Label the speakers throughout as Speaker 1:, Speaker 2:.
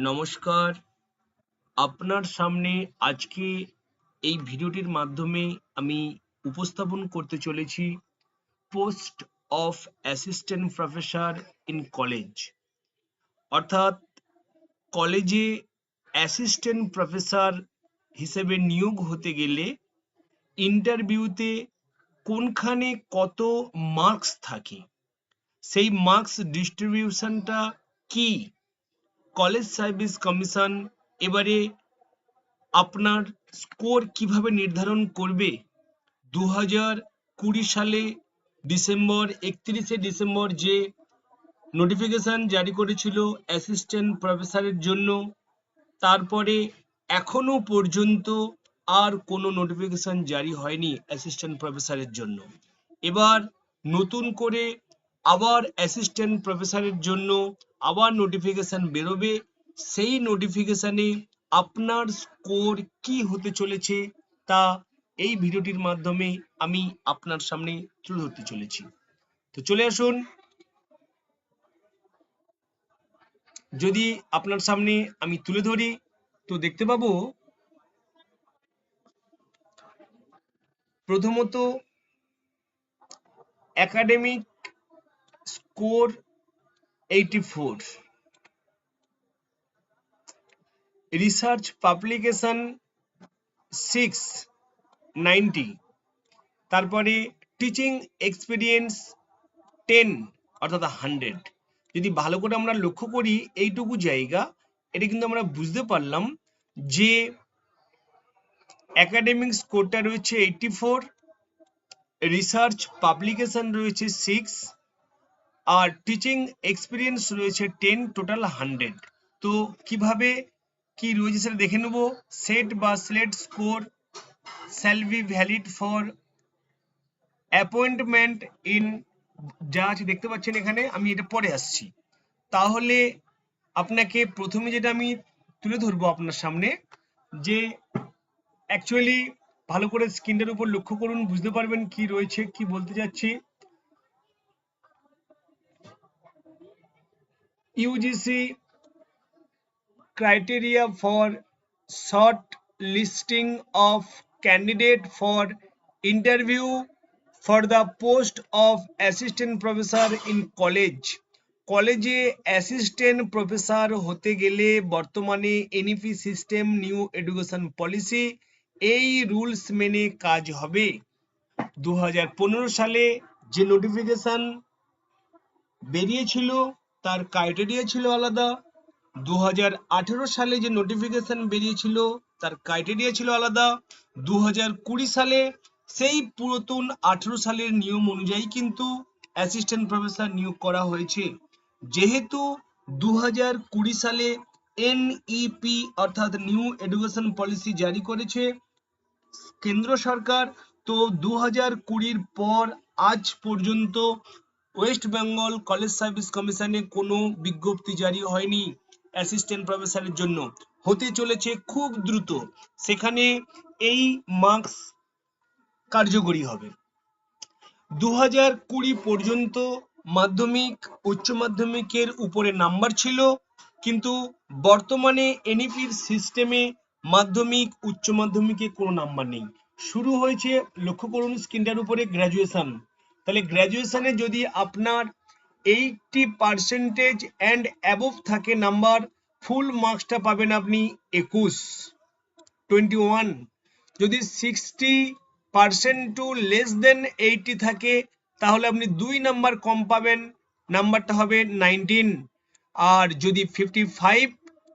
Speaker 1: নমস্কার। আপনার সামনে আজকে এই ভিডিওটির মাধ্যমে আমি উপস্থাপন করতে চলেছি post of assistant professor in college. অর্থাৎ কলেজে অ্যাসিস্ট্যান্ট প্রফেসর হিসেবে নিয়োগ হতে গেলে ইন্টারভিউতে কোনখানে কত মার্কস থাকে? সেই মার্কস ডিস্ট্রিবিউশনটা কি? কলেজ সার্ভিস কমিশন এবারে আপনার স্কোর কীভাবে নির্ধারণ করবে? দু কুড়ি সালে ডিসেম্বর, একত্রিশে ডিসেম্বর যে নোটিফিকেশন জারি করেছিল অ্যাসিস্ট্যান্ট প্রফেসরের জন্য, তারপরে এখনও পর্যন্ত আর কোনো নোটিফিকেশন জারি হয়নি অ্যাসিস্ট্যান্ট প্রফেসরের জন্য। এবার নতুন করে আবার অ্যাসিস্ট্যান্ট প্রফেসরের জন্য আবার নোটিফিকেশন বেরোবে। সেই নোটিফিকেশানে আপনার স্কোর কি হতে চলেছে তা এই ভিডিওটির মাধ্যমে আমি আপনার সামনে তুলে ধরতে চলেছি। তো চলে আসুন। যদি আপনার সামনে আমি তুলে ধরি, তো দেখতে পাবো, প্রথমত academic score eighty four research publication six ninety তারপরে টিচিং এক্সপিরিয়েন্স টেন অর্থাৎ হান্ড্রেড যদি ভালো করে আমরা লক্ষ্য করি এইটুকু জায়গা, এটা কিন্তু আমরা বুঝতে পারলাম যে একাডেমিক স্কোরটা রয়েছে এইটটি ফোর রিসার্চ পাবলিকেশন রয়েছে সিক্স আর টিচিং এক্সপিরিয়েন্স রয়েছে টেন টোটাল হান্ড্রেড তো কীভাবে কি রয়েছে সেটা দেখে নেব। সেট বা SLET score shall be valid for appointment in যা আছে দেখতে পাচ্ছেন এখানে, আমি এটা পরে আসছি। তাহলে আপনাকে প্রথমে যেটা আমি তুলে ধরবো আপনার সামনে, যে অ্যাকচুয়ালি ভালো করে স্ক্রিনটার উপর লক্ষ্য করুন, বুঝতে পারবেন কি রয়েছে, কি বলতে যাচ্ছি UGC criteria for short listing of candidate for interview for the post of assistant professor in college কলেজে অ্যাসিস্ট্যান্ট প্রফেসর হতে গেলে বর্তমানে NEP system new education policy এই রুলস মেনে কাজ হবে দু হাজার পনেরো সালে যে নোটিফিকেশন বেরিয়েছিল তার ক্রাইটেরিয়া ছিল আলাদা। দু সালে যে নোটিফিকেশন বেরিয়েছিল, তার ক্রাইটেরিয়া ছিল আলাদা। দু হাজার কুড়ি সালে সেই পুরাতন আঠেরো সালের নিয়ম অনুযায়ী কিন্তু অ্যাসিস্ট্যান্ট প্রফেসর নিয়োগ করা হয়েছে। যেহেতু দু সালে এনইপি অর্থাৎ নিউ এডুকেশন পলিসি জারি করেছে কেন্দ্র সরকার, তো দু হাজার পর আজ পর্যন্ত ওয়েস্ট বেঙ্গল কলেজ সার্ভিস কমিশনে কোনো বিজ্ঞপ্তি জারি হয়নি অ্যাসিস্ট্যান্ট প্রফেসরের জন্য। হতে চলেছে খুব দ্রুত। সেখানে এই মার্কস কার্যকরী হবে। দু হাজার কুড়ি পর্যন্ত মাধ্যমিক, উচ্চ মাধ্যমিকের উপরে নাম্বার ছিল, কিন্তু বর্তমানে এনইপির সিস্টেমে মাধ্যমিক, উচ্চ মাধ্যমিকে কোনো নাম্বার নেই। শুরু হয়েছে, লক্ষ্য করুন, স্ক্রিনটার উপরে গ্র্যাজুয়েশন তাহলে গ্র্যাজুয়েশনে যদি আপনার এইটটি পার্সেন্টেজ অ্যান্ড অ্যাবভ থাকে নাম্বার ফুল মার্কসটা পাবেন আপনি একুশ টোয়েন্টি ওয়ান যদি sixty percent to less than eighty থাকে, তাহলে আপনি দুই নাম্বার কম পাবেন নাম্বারটা হবে নাইনটিন আর যদি fifty five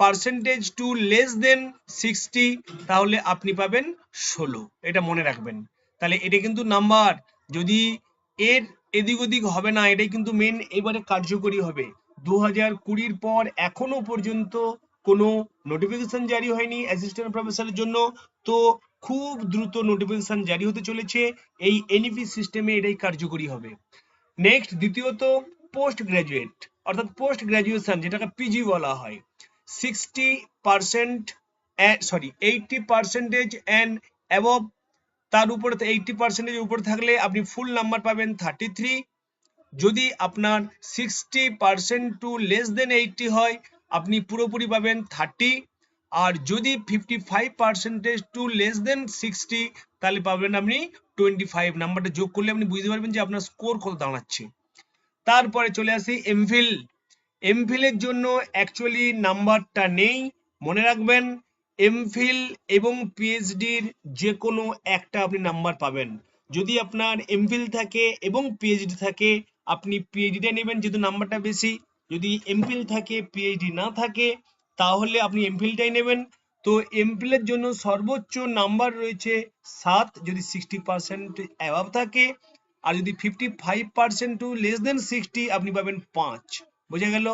Speaker 1: percentage to less than sixty তাহলে আপনি পাবেন ষোলো। এটা মনে রাখবেন। তাহলে এটা কিন্তু নাম্বার যদি এর এদিক ওদিক হবে না, এটাই কিন্তু মেন এবারে কার্যকরী হবে। দু হাজার কুড়ির পর এখনও পর্যন্ত কোনো নোটিফিকেশন জারি হয়নি অ্যাসিস্ট্যান্ট প্রফেসরের জন্য। তো খুব দ্রুত নোটিফিকেশন জারি হতে চলেছে, এই এনইপি সিস্টেমে এটাই কার্যকরী হবে। নেক্সট দ্বিতীয়ত পোস্ট গ্রাজুয়েট অর্থাৎ পোস্ট গ্রাজুয়েশন যেটাকে পিজি বলা হয়। Sixty percent sorry eighty percentage and above তার উপরে এইটটি পার্সেন্টের উপরে থাকলে আপনি ফুল নাম্বার পাবেন থার্টি থ্রি যদি আপনার sixty percent to less than eighty হয়, আপনি পুরোপুরি পাবেন থার্টি আর যদি fifty five percentage to less than sixty তাহলে পাবেন আপনি টোয়েন্টি ফাইভ নাম্বারটা যোগ করলে আপনি বুঝতে পারবেন যে আপনার স্কোর কত দাঁড়াচ্ছে। তারপরে চলে আসি এমফিল এমফিলের জন্য অ্যাকচুয়ালি নাম্বারটা নেই। মনে রাখবেন এমফিল এবং পিএইচডির যে কোনো একটা আপনি নাম্বার পাবেন। যদি আপনার এমফিল থাকে এবং পিএইচডি থাকে, আপনি পিএইচডিটা নেবেন যেহেতু নাম্বারটা বেশি। যদি এমফিল থাকে পিএইচডি না থাকে, তাহলে আপনি এমফিলটাই নেবেন। তো এমফিলের জন্য সর্বোচ্চ নাম্বার রয়েছে সাত, যদি সিক্সটি পার্সেন্ট অ্যাভাব থাকে, আর যদি fifty five percent to less than sixty আপনি পাবেন পাঁচ। বোঝা গেল?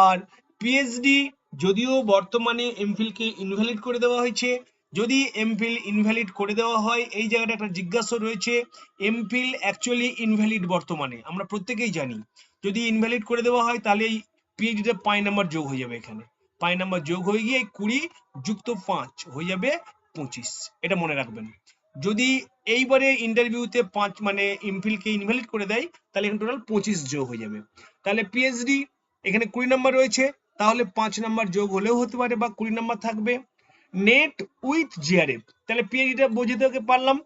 Speaker 1: আর পিএইচডি যদিও বর্তমানে এমফিলকে ইনভ্যালিড করে দেওয়া হয়েছে, যদি এমফিল ইনভ্যালিড করে দেওয়া হয়, এই জায়গাটা একটা জিজ্ঞাসা রয়েছে এমফিল অ্যাকচুয়ালি ইনভ্যালিড বর্তমানে? আমরা প্রত্যেকেই জানি। যদি ইনভ্যালিড করে দেওয়া হয়, তাহলে এই পিএইচডিতে পাই নাম্বার যোগ হয়ে যাবে এখানে। পাই নাম্বার যোগ হয়ে গিয়ে কুড়ি যুক্ত পাঁচ হয়ে যাবে পঁচিশ। এটা মনে রাখবেন। যদি এইবারে ইন্টারভিউতে পাঁচ মানে এমফিলকে ইনভ্যালিড করে দেয়, তাহলে এখানে টোটাল পঁচিশ যোগ হয়ে যাবে। তাহলে পিএইচডি এখানে কুড়ি নাম্বার রয়েছে। তাহলে পাঁচ নাম্বার যোগ হলেও হতে পারে বা কুড়ি নাম্বার থাকবে। নেট উইথ জিআরএফ তাহলে পিএইচডিটা বোঝাতে পারলাম।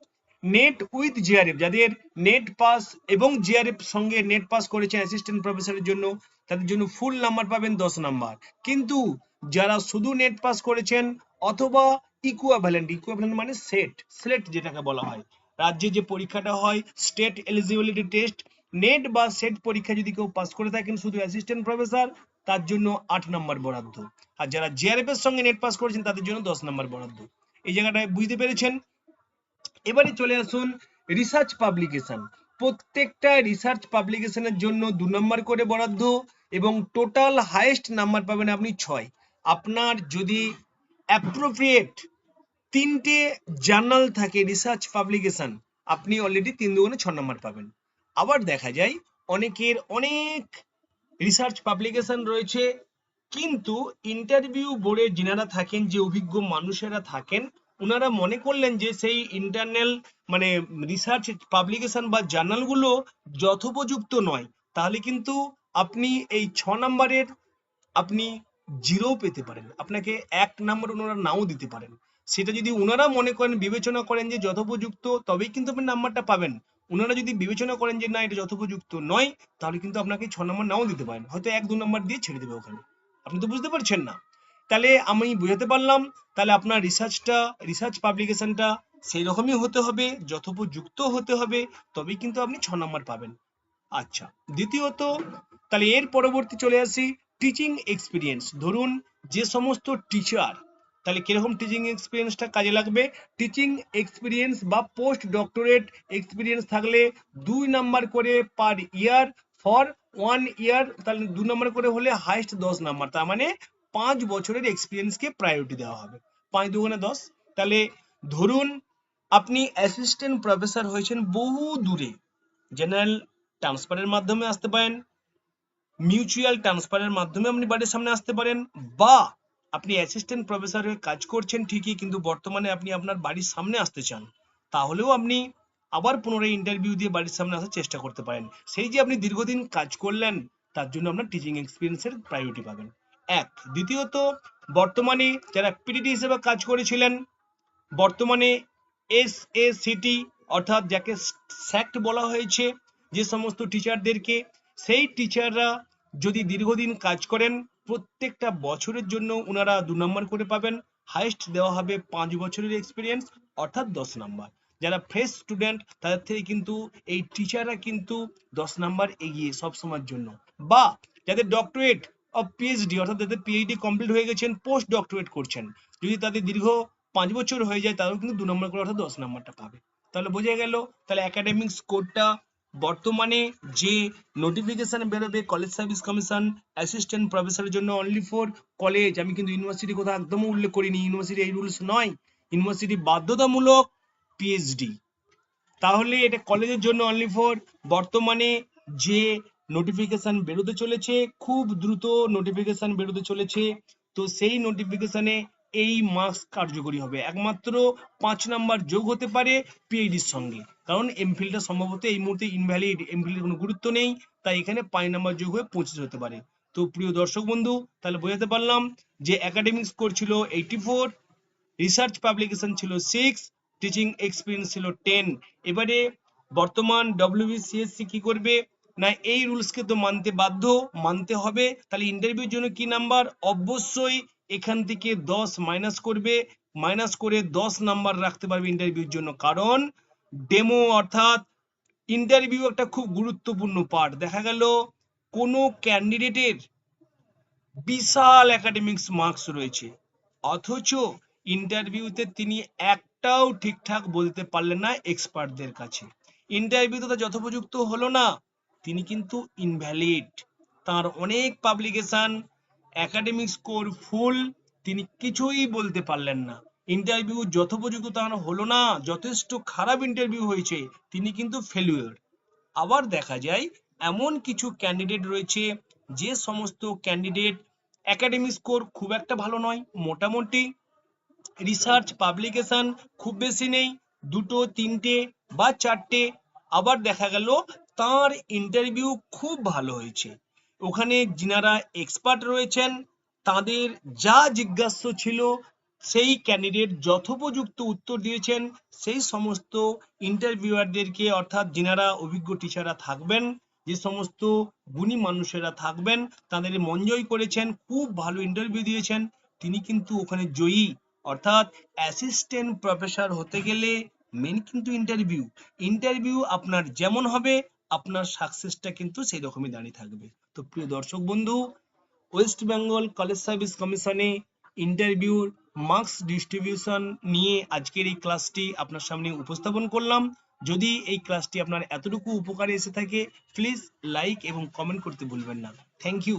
Speaker 1: নেট উইথ জিআরএফ যাদের নেট পাস এবং জিআরএফ সঙ্গে নেট পাস করেছেন অ্যাসিস্ট্যান্ট প্রফেসরের জন্য, তাদের জন্য ফুল নাম্বার পাবেন দশ নাম্বার। কিন্তু যারা শুধু নেট পাস করেছেন অথবা ইকুয়াভ্যালেন্ট ইকুয়াভ্যালেন্ট মানে সেট সেট যেটাকে বলা হয়, রাজ্যে যে পরীক্ষাটা হয় স্টেট এলিজিবিলিটি টেস্ট নেট বা সেট পরীক্ষা যদি কেউ পাস করে থাকেন শুধু অ্যাসিস্ট্যান্ট প্রফেসর তার জন্য আট নাম্বার বরাদ্দ। আর যারা জিআরএফ এর সঙ্গে নেট পাস করেছেন, তাদের জন্য দশ নাম্বার বরাদ্দ। এই জায়গাটায় বুঝতে পেরেছেন? এবারে চলে আসুন রিসার্চ পাবলিকেশন প্রত্যেকটা রিসার্চ পাবলিকেশনের জন্য দু নম্বর করে বরাদ্দ এবং টোটাল হাইয়েস্ট নাম্বার পাবেন আপনি ছয়। আপনার যদি অ্যাপ্রোপ্রিয়েট তিনটে জার্নাল থাকে রিসার্চ পাবলিকেশন আপনি অলরেডি তিন দুগুণে ছ নম্বর পাবেন। আবার দেখা যায় অনেকের অনেক রিসার্চ পাবলিকেশন রয়েছে, কিন্তু ইন্টারভিউ বোর্ডে যিনারা থাকেন, যে অভিজ্ঞ মানুষেরা থাকেন ওনারা মনে করলেন যে সেই ইন্টারনাল মানে রিসার্চ পাবলিকেশন বা জার্নালগুলো যথোপযুক্ত নয়। তাহলে কিন্তু আপনি এই ছ নম্বরের আপনি জিরো পেতে পারেন। আপনাকে এক নাম্বার ওনারা নাও দিতে পারেন। সেটা যদি ওনারা মনে করেন, বিবেচনা করেন যে যথোপযুক্ত, তবেই কিন্তু আপনি নাম্বারটা পাবেন। ওনারা যদি বিবেচনা করেন যে না, এটা যথোপযুক্ত নয়, তাহলে কিন্তু আপনাকে ছ নম্বর নাও দিতে পারেন। হয়তো এক দু নম্বর দিয়ে ছেড়ে দেবে ওখানে। আপনি তো বুঝতে পারছেন না। তাহলে আমি বুঝাতে পারলাম, তাহলে আপনার রিসার্চটা রিসার্চ পাবলিকেশনটা সেই রকমই হতে হবে, যথোপযুক্ত হতে হবে, তবেই কিন্তু আপনি ছ নম্বর পাবেন। আচ্ছা দ্বিতীয়ত, তাহলে এর পরবর্তী চলে আসি টিচিং এক্সপিরিয়েন্স ধরুন, যে সমস্ত টিচার তাহলে কীরকম টিচিং এক্সপিরিয়েন্সটা কাজে লাগবে? টিচিং এক্সপিরিয়েন্স বা পোস্ট ডক্টরেট এক্সপিরিয়েন্স থাকলে দুই নাম্বার করে পার ইয়ার ফর ওয়ান ইয়ার তাহলে দু নাম্বার করে হলে হাইস্ট দশ নাম্বার তার মানে পাঁচ বছরের এক্সপিরিয়েন্সকে প্রায়োরিটি দেওয়া হবে। পাঁচ দুগুণে দশ, তাহলে ধরুন আপনি অ্যাসিস্ট্যান্ট প্রফেসর হয়েছেন বহু দূরে জেনারেল ট্রান্সফারের মাধ্যমে আসতে পারেন মিউচুয়াল ট্রান্সফারের মাধ্যমে আপনি বাড়ির সামনে আসতে পারেন, বা আপনি অ্যাসিস্ট্যান্ট প্রফেসর হয়ে কাজ করছেন ঠিকই, কিন্তু বর্তমানে আপনি আপনার বাড়ির সামনে আসতে চান, তাহলেও আপনি আবার পুনরায় ইন্টারভিউ দিয়ে বাড়ির সামনে আসার চেষ্টা করতে পারেন। সেই যে আপনি দীর্ঘদিন কাজ করলেন, তার জন্য আপনার টিচিং এক্সপিরিয়েন্সের প্রায়োরিটি পাবেন। এক। দ্বিতীয়ত, বর্তমানে যারা পিডিডি হিসেবে কাজ করেছিলেন, বর্তমানে এস এ সিটি অর্থাৎ যাকে স্যাক্ট বলা হয়েছে, যে সমস্ত টিচারদেরকে সেই টিচাররা যদি দীর্ঘদিন কাজ করেন প্রত্যেকটা বছরের জন্য ওনারা দু নম্বর করে পাবেন। হাইস্ট দেওয়া হবে পাঁচ বছরের এক্সপিরিয়েন্স অর্থাৎ দশ নাম্বার যারা ফ্রেশ স্টুডেন্ট তাদের থেকে কিন্তু এই টিচাররা কিন্তু দশ নাম্বার এগিয়ে সব সময়ের জন্য। বা যাদের ডক্টরেট অফ পিএইচডি অর্থাৎ যাদের পিএইচডি কমপ্লিট হয়ে গেছেন পোস্ট ডক্টরেট করছেন। যদি তাদের দীর্ঘ পাঁচ বছর হয়ে যায়, তারাও কিন্তু দু নম্বর করে, অর্থাৎ দশ নাম্বারটা পাবে। তাহলে বোঝা গেল, তাহলে একাডেমিক স্কোরটা বর্তমানে যে নোটিফিকেশন বেরোবে কলেজ সার্ভিস কমিশন অ্যাসিস্ট্যান্ট প্রফেসরের জন্য অনলি ফর কলেজ আমি কিন্তু ইউনিভার্সিটি কথা একদম উল্লেখ করিনি। ইউনিভার্সিটি এই রুলস নয়। ইউনিভার্সিটি বাধ্যতামূলক পিএইচডি তাহলে এটা কলেজের জন্য অনলি ফর বর্তমানে যে নোটিফিকেশন বেরোতে চলেছে, খুব দ্রুত নোটিফিকেশন বেরোতে চলেছে। তো সেই নোটিফিকেশনে এই মার্কস কার্যকরী হবে। একমাত্র পাঁচ নাম্বার যোগ হতে পারে পিএইচডির সঙ্গে। কারণ এমফিলটা সম্ভবত এই মুহূর্তে ইনভ্যালিড এমফিলের কোনো গুরুত্ব নেই, তাই এখানে পাঁচ নাম্বার যোগ হয়ে পঁচিশ হতে পারে। তো প্রিয় দর্শক বন্ধু, তাহলে বোঝাতে পারলাম যে একাডেমিক স্কোর ছিল এইটি ফোর রিসার্চ পাবলিকেশন ছিল সিক্স টিচিং এক্সপিরিয়েন্স ছিল টেন এবারে বর্তমান ডব্লিউবিসিএসসি কি করবে? না, এই রুলসকে তো মানতে বাধ্য, মানতে হবে। তাহলে ইন্টারভিউর জন্য কি নাম্বার অবশ্যই এখান থেকে দশ মাইনাস করবে মাইনাস করে দশ নাম্বার রাখতে পারবে ইন্টারভিউর জন্য। কারণ ডেমো অর্থাৎ ইন্টারভিউ একটা খুব গুরুত্বপূর্ণ পার্ট দেখা গেল, কোনো ক্যান্ডিডেটের বিশাল একাডেমিক্স মার্কস রয়েছে। অথচ ইন্টারভিউতে তিনি একটাও ঠিকঠাক বলতে পারলেন না এক্সপার্টদের কাছে। ইন্টারভিউতে তার যথোপযুক্ত হলো না, তিনি কিন্তু ইনভ্যালিড তার অনেক পাবলিকেশন একাডেমিক স্কোর ফুল তিনি কিছুই বলতে পারলেন না। ইন্টারভিউ যথোপযুক্ত তার হলো না, যথেষ্ট খারাপ ইন্টারভিউ হয়েছে, তিনি কিন্তু ফেলুয়ার আবার দেখা যায়, এমন কিছু ক্যান্ডিডেট রয়েছে, যে সমস্ত ক্যান্ডিডেট একাডেমিক স্কোর খুব একটা ভালো নয়, মোটামুটি রিসার্চ পাবলিকেশন খুব বেশি নেই, দুটো, তিনটে বা চারটে। আবার দেখা গেল, তার ইন্টারভিউ খুব ভালো হয়েছে। ওখানে যিনারা এক্সপার্ট রয়েছেন, তাদের যা জিজ্ঞাস্য ছিল, সেই ক্যান্ডিডেট যথোপযুক্ত উত্তর দিয়েছেন। সেই সমস্ত ইন্টারভিউয়ারদেরকে অর্থাৎ যিনারা অভিজ্ঞ টিচাররা থাকবেন, যে সমস্ত গুণী মানুষেরা থাকবেন, তাদের মন জয় করেছেন, খুব ভালো ইন্টারভিউ দিয়েছেন। তিনি কিন্তু ওখানে জয়ী। অর্থাৎ অ্যাসিস্ট্যান্ট প্রফেসর হতে গেলে মেন কিন্তু ইন্টারভিউ ইন্টারভিউ আপনার যেমন হবে, আপনার সাকসেসটা কিন্তু সেই রকমই দাঁড়িয়ে থাকবে। তো প্রিয় দর্শক বন্ধু ওয়েস্ট বেঙ্গল কলেজ সার্ভিস কমিশনে ইন্টারভিউ মার্কস ডিস্ট্রিবিউশন নিয়ে আজকের এই ক্লাসটি আপনার সামনে উপস্থাপন করলাম। যদি এই ক্লাসটি আপনার এতটুকু উপকারে এসে থাকে প্লিজ লাইক এবং কমেন্ট করতে ভুলবেন না। Thank you